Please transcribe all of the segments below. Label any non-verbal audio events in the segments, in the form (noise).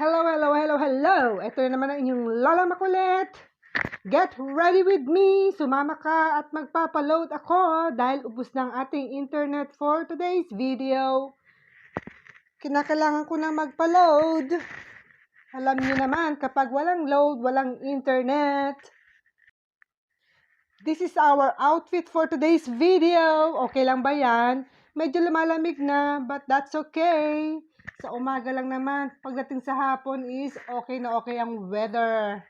Hello, hello, hello, hello! Ito na naman ang inyong Lola Makulit! Get ready with me! Sumama ka at magpapaload ako dahil ubos ng ating internet for today's video. Kinakailangan ko na magpa-load. Alam niyo naman, kapag walang load, walang internet. This is our outfit for today's video. Okay lang ba yan? Medyo lumalamig na, but that's okay. Sa umaga lang naman, pagdating sa hapon is okay na okay ang weather.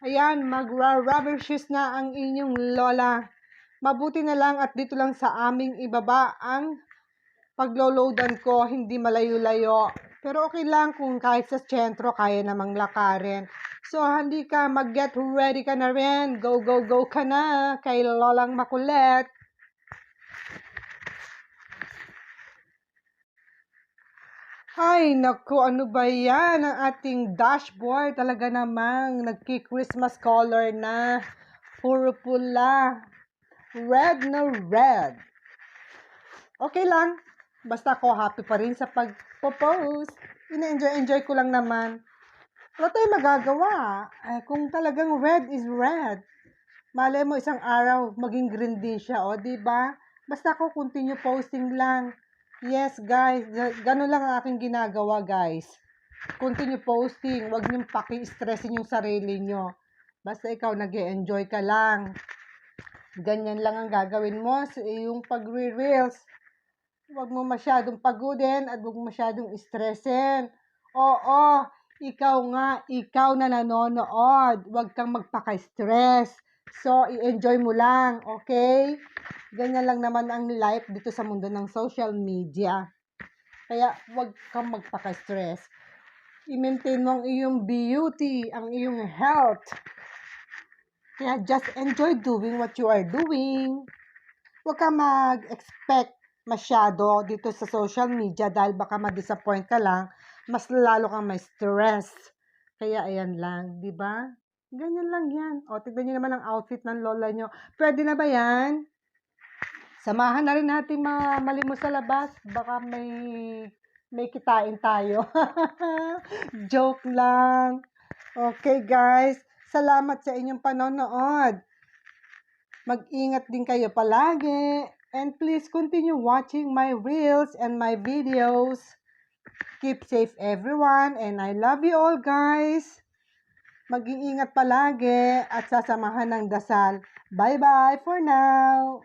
Ayan, magra-rubber shoes na ang inyong lola. Mabuti na lang at dito lang sa aming ibaba ang paglo-loadan ko, hindi malayo-layo. Pero okay lang kung kahit sa sentro, kaya namang lakarin. So, hindi ka mag-get ready ka na rin. Go, go, go ka na kay Lolang Makulet. Ay, naku, ano ba yan? Ang ating dashboard talaga namang nagki-Christmas color na. Puro pula. Red na red. Okay lang. Basta ako happy pa rin sa pag-post. Ina-enjoy-enjoy ko lang naman. Wala tayong magagawa. Eh, kung talagang red is red. Malay mo isang araw maging green din siya, o, di ba? Basta ako continue posting lang. Yes, guys. Ga- Ganun lang ang aking ginagawa, guys. Continue posting. Huwag niyong paki-stressin yung sarili niyo. Basta ikaw nag enjoy ka lang. Ganyan lang ang gagawin mo sa iyong pagre-reels. Huwag mo masyadong pagodin at huwag masyadong stressin. Oo, ikaw nga, ikaw na nanonood. Huwag kang magpaka-stress. So, i-enjoy mo lang, okay? Ganyan lang naman ang life dito sa mundo ng social media. Kaya, huwag kang magpaka-stress. I-maintain mo ang iyong beauty, ang iyong health. Kaya, just enjoy doing what you are doing. Huwag kang mag-expect masyado dito sa social media dahil baka ma-disappoint ka lang, mas lalo kang may stress. Kaya ayan lang, di ba? Ganyan lang yan. O, tignan nyo naman ang outfit ng lola nyo. Pwede na ba yan? Samahan na rin natin mga malimos sa labas. Baka may may kitain tayo. (laughs) Joke lang. Okay, guys. Salamat sa inyong panonood. Mag-ingat din kayo palagi. And please continue watching my reels and my videos. Keep safe everyone. And I love you all, guys. Mag-iingat palagi at sasamahan ng dasal. Bye-bye for now.